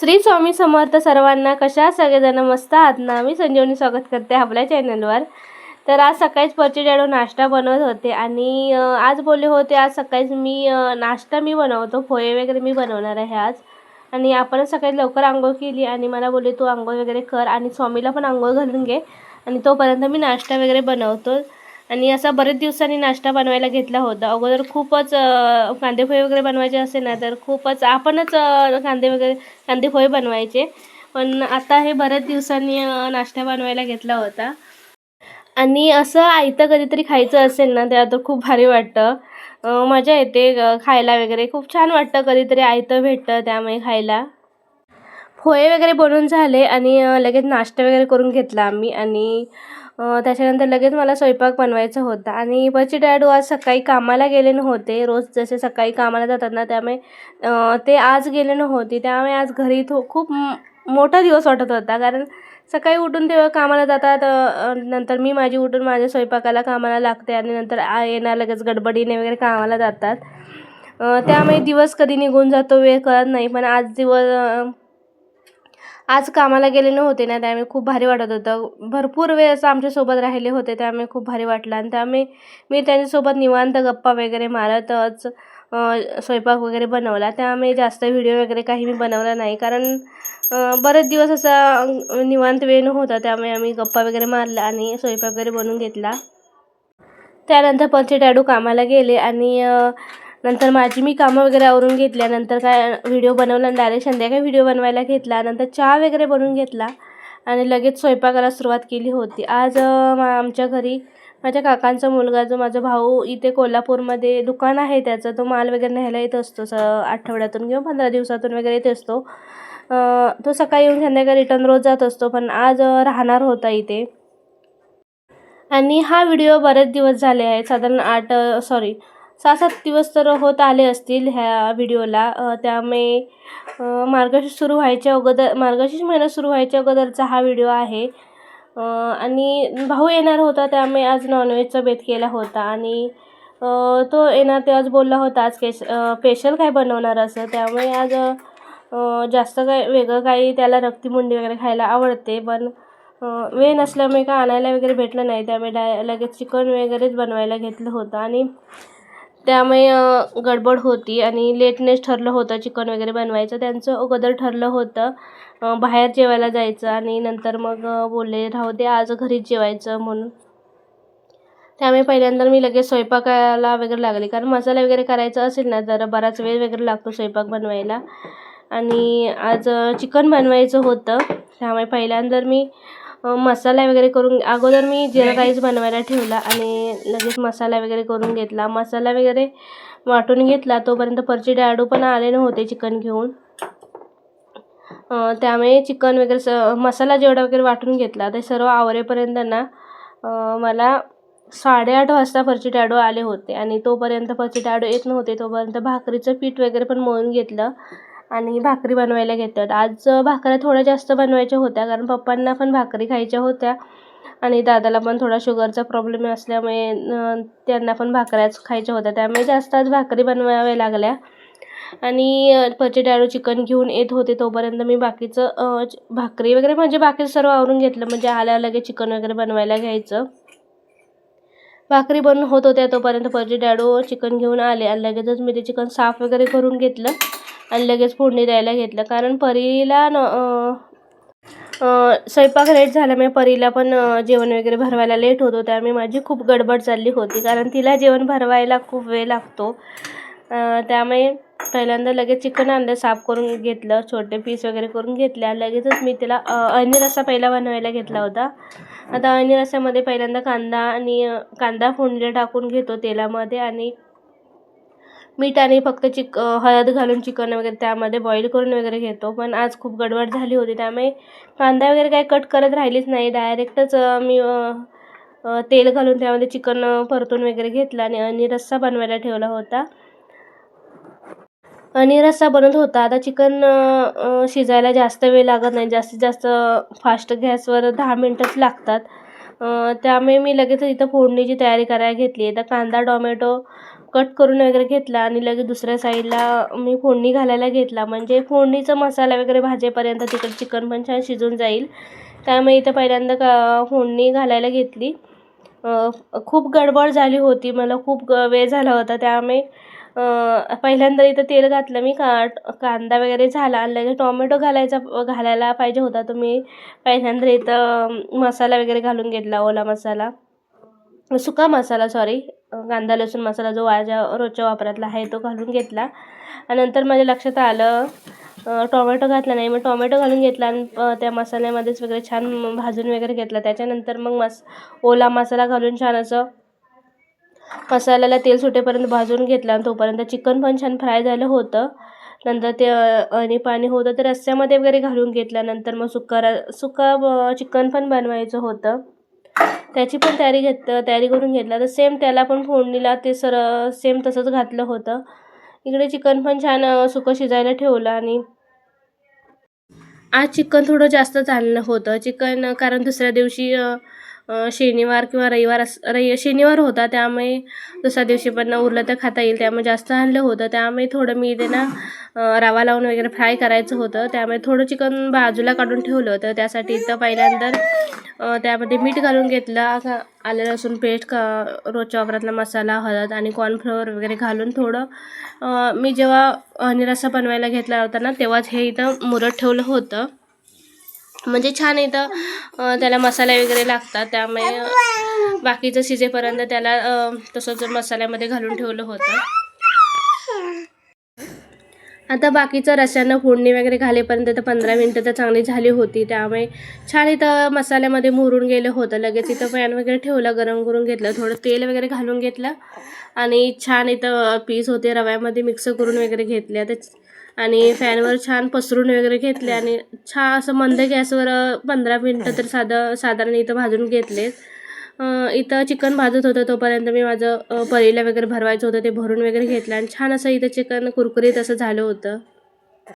श्री स्वामी समर्थ सर्वांना कशा सगळेजण मस्त आहात ना? मी संजीवनी स्वागत करते आपल्या चॅनलवर. तर आज सकाळीच पचीडाडू नाश्ता बनवत होते आणि आज बोलले होते आज सकाळीच मी नाश्ता मी बनवतो पोहे वगैरे मी बनवणार आहे आज. आणि आपण सकाळी लवकर आंघोळ केली आणि मला बोलले तू आंघोळ वगैरे कर आणि स्वामीला पण आंघोळ घालून घे. आणि तोपर्यंत मी नाश्ता वगैरे बनवतो. आणि असा बरेच दिवसांनी नाश्ता बनवायला घेतला होता. अगोदर खूपच कांदेपोहे वगैरे बनवायचे असेल ना तर खूपच आपणच कांदे वगैरे कांदेपोहे बनवायचे. पण आता हे बऱ्याच दिवसांनी नाश्ता बनवायला घेतला होता. आणि असं आयतं कधीतरी खायचं असेल ना ते आता खूप भारी वाटतं. मजा येते खायला वगैरे. खूप छान वाटतं कधीतरी आयतं भेटतं त्यामुळे खायला. पोहे वगैरे बनवून झाले आणि लगेच नाश्ता वगैरे करून घेतला आम्ही. आणि त्याच्यानंतर लगेच मला स्वयंपाक बनवायचा होता. आणि बची डॅडू आज सकाळी कामाला गेले नव्हते. रोज जसे सकाळी कामाला जातात ना त्यामुळे ते आज गेले नव्हते. त्यामुळे आज घरी थो खूप मोठा दिवस वाटत होता. कारण सकाळी उठून ते कामाला जातात नंतर मी माझी उठून माझ्या स्वयंपाकाला कामाला लागते आणि नंतर आ येणार लगेच गडबडीने वगैरे कामाला जातात. त्यामुळे दिवस कधी निघून जातो वेळ कळत नाही. पण आज दिवस आज कामाला गेले नव्हते ना त्यामुळे खूप भारी वाटत होतं. भरपूर वेळ असं आमच्यासोबत राहिले होते त्यामुळे खूप भारी वाटलं. आणि त्यामुळे मी त्यांच्यासोबत निवांत गप्पा वगैरे मारतच स्वयंपाक वगैरे बनवला. त्यामुळे जास्त व्हिडिओ वगैरे काही मी बनवला नाही. कारण बरेच दिवस असा निवांत वेळ नव्हता. त्यामुळे आम्ही गप्पा वगैरे मारला आणि स्वयंपाक वगैरे बनवून घेतला. त्यानंतर पंचे डॅडू कामाला गेले आणि नंतर माझी मी कामं वगैरे आवरून घेतल्यानंतर काय व्हिडिओ बनवला डायरेक्ट संध्याकाळी व्हिडिओ बनवायला घेतला नंतर चहा वगैरे बनवून घेतला आणि लगेच स्वयंपाकाला सुरुवात केली होती. आज मा- आमच्या घरी माझ्या काकांचा मुलगा जो माझा भाऊ इथे कोल्हापूरमध्ये दुकान आहे त्याचं तो माल वगैरे न्यायला येत असतो स आठवड्यातून किंवा पंधरा दिवसातून वगैरे येत असतो. तो सकाळी येऊन संध्याकाळी रिटर्न रोज जात असतो पण आज राहणार होता इथे. आणि हा व्हिडिओ बरेच दिवस झाले आहेत साधारण आठ सॉरी सहा सात दिवस तर होत आले असतील ह्या व्हिडिओला. त्यामुळे मार्गशीर्ष सुरू व्हायच्या अगोदर मार्गशीर्ष महिना सुरू व्हायच्या अगोदरचा हा व्हिडिओ आहे. आणि भाऊ येणार होता त्यामुळे आज नॉनव्हेजचा बेत केला होता. आणि तो येणार ते आज बोलला होता आज केश स्पेशल काय बनवणार असं. त्यामुळे आज जास्त काय वेगळं काही त्याला रक्तीमुंडी वगैरे खायला आवडते. पण वेळ नसल्यामुळे काय आणायला वगैरे भेटलं नाही. त्यामुळे डाय लगेच चिकन वगैरेच बनवायला घेतलं होतं. आणि त्यामुळे गडबड होती आणि लेटनेस ठरलं होतं चिकन वगैरे बनवायचं. त्यांचं अगोदर ठरलं होतं बाहेर जेवायला जायचं आणि नंतर मग बोलले राहू दे आज घरीच जेवायचं म्हणून. त्यामुळे पहिल्यांदा मी लगेच स्वयंपाकाला वगैरे लागले. कारण मसाला वगैरे करायचा असेल ना तर बराच वेळ वगैरे लागतो स्वयंपाक बनवायला. आणि आज चिकन बनवायचं होतं. त्यामुळे पहिल्यांदा मी मसाला वगैरे करून अगोदर मी जिरा राईस बनवायला ठेवला आणि लगेच मसाला वगैरे करून घेतला. मसाला वगैरे वाटून घेतला. तोपर्यंत परची डॅडू पण आले नव्हते चिकन घेऊन. त्यामुळे चिकन वगैरे स मसाला जेवढा वगैरे वाटून घेतला ते सर्व आवरेपर्यंत ना मला साडेआठ वाजता फरची डॅडू आले होते. आणि तोपर्यंत फरची डॅडू येत नव्हते. तोपर्यंत भाकरीचं पीठ वगैरे पण मळून घेतलं. आणि भाकरी बनवायला घेतात. आज भाकऱ्या थोड्या जास्त बनवायच्या होत्या कारण पप्पांना पण भाकरी खायच्या होत्या. आणि दादाला पण थोडा शुगरचा प्रॉब्लेम असल्यामुळे त्यांना पण भाकऱ्याच खायच्या होत्या. त्यामुळे जास्त आज भाकरी बनवाव्या लागल्या. आणि पचे डॅडू चिकन घेऊन येत होते तोपर्यंत मी बाकीचं भाकरी वगैरे म्हणजे बाकीचं सर्व आवरून घेतलं. म्हणजे आल्या लगेच चिकन वगैरे बनवायला घ्यायचं. भाकरी बनून होत होत्या तोपर्यंत पचे डॅडू चिकन घेऊन आले. आणि लगेचच मी ते चिकन साफ वगैरे करून घेतलं. आणि लगेच फोडणी द्यायला घेतलं. कारण परीला न स्वयंपाक लेट झाल्यामुळे परीला पण जेवण वगैरे भरवायला लेट होतो त्यामुळे माझी खूप गडबड चालली होती. कारण तिला जेवण भरवायला खूप वेळ लागतो. त्यामुळे पहिल्यांदा लगेच चिकन आणलं साफ करून घेतलं. छोटे पीस वगैरे करून घेतले. लगेचच मी तिला अं, अळणी रस्सा पहिला बनवायला घेतला होता. आता अळणी रस्स्यामध्ये पहिल्यांदा कांदा आणि कांदा फोडणीला टाकून घेतो तेलामध्ये. आणि मीठ आणि फक्त चिक हळद घालून चिकन वगैरे त्यामध्ये बॉईल करून वगैरे घेतो. पण आज खूप गडबड झाली होती त्यामुळे कांदा वगैरे काही कट करत राहिलीच नाही. डायरेक्टच मी तेल घालून त्यामध्ये चिकन परतून वगैरे घेतलं आणि आणि रस्सा बनवायला ठेवला होता. आणि रस्सा बनत होता. आता चिकन शिजायला जास्त वेळ लागत नाही. जास्तीत जास्त फास्ट गॅसवर दहा मिनटंच लागतात. त्यामुळे मी लगेच इथं फोडणीची तयारी करायला घेतली. आहे तर कांदा टोमॅटो कट करून वगैरे घेतला आणि लगेच दुसऱ्या साईडला मी फोडणी घालायला घेतला. म्हणजे फोडणीचा मसाला वगैरे भाजेपर्यंत तिकडे चिकन पण छान शिजून जाईल. त्यामुळे इथं पहिल्यांदा का फोडणी घालायला घेतली. खूप गडबड झाली होती. मला खूप ग वेळ झाला होता. त्यामुळे पहिल्यांदा इथं तेल घातलं मी. का कांदा वगैरे झाला आणि लगेच टोमॅटो घालायचा घालायला पाहिजे होता. तुम्ही पहिल्यांदा इथं मसाला वगैरे घालून घेतला. ओला मसाला. सुका मसाला सॉरी कांदा लसूण मसाला जो माझ्या रोजच्या वापरातला आहे तो घालून घेतला. आणि नंतर माझ्या लक्षात आलं टोमॅटो घातला नाही. मग टोमॅटो घालून घेतला आणि त्या मसाल्यामध्येच वगैरे छान भाजून वगैरे घेतला. त्याच्यानंतर मग मस ओला मसाला घालून छान असं मसाल्याला तेल सुटेपर्यंत भाजून घेतला आणि तोपर्यंत चिकन पण छान फ्राय झालं होतं. नंतर ते आणि पाणी होतं ते रस्स्यामध्ये वगैरे घालून घेतल्यानंतर मग सुका र सुका ब- चिकन पण बनवायचं होतं. त्याची पण तयारी घेत तयारी करून घेतला. तर सेम त्याला पण फोडणीला ते सर सेम तसंच घातलं होतं. इकडे चिकन पण छान सुकं शिजायला ठेवलं आणि आज चिकन थोडं जास्त चाललं होतं. चिकन कारण दुसऱ्या दिवशी शनिवार किंवा रविवार अस रवि शनिवार होता त्यामुळे दुसऱ्या दिवशी पण उरलं तर खाता येईल. त्यामुळे जास्त आणलं होतं. त्यामुळे थोडं मी ते ना रवा लावून वगैरे फ्राय करायचं होतं. त्यामुळे थोडं चिकन बाजूला काढून ठेवलं होतं. त्यासाठी इथं पहिल्यांदा त्यामध्ये मीठ घालून घेतलं. का आलं लसूण पेस्ट का रोजच्या वापरातला मसाला हळद आणि कॉर्नफ्लोअर वगैरे घालून थोडं मी जेव्हा आणि रस्सा बनवायला घेतला होता ना तेव्हाच हे इथं मुरत ठेवलं होतं. म्हणजे छान इथं त्याला मसाले वगैरे लागतात त्यामुळे बाकीचं शिजेपर्यंत त्याला तसंच मसाल्यामध्ये घालून ठेवलं होतं. आता बाकीचं रस्स्यांना फोडणी वगैरे घालेपर्यंत तर पंधरा मिनटं तर चांगली झाली होती त्यामुळे छान इथं मसाल्यामध्ये मुरून गेलं होतं. लगेच इथं पॅन वगैरे ठेवलं गरम करून घेतलं थोडं तेल वगैरे घालून घेतलं आणि छान इथं पीस होते रव्यामध्ये मिक्स करून वगैरे घेतले तर आणि फॅनवर छान पसरून वगैरे घेतले आणि छान असं मंद गॅसवर पंधरा मिनटं तर साधं साधारण इथं भाजून घेतले इथं चिकन भाजत होतं तोपर्यंत मी माझं अं, परीला वगैरे भरवायचं होतं ते भरून वगैरे घेतलं आणि छान असं इथं चिकन कुरकुरीत असं झालं होतं.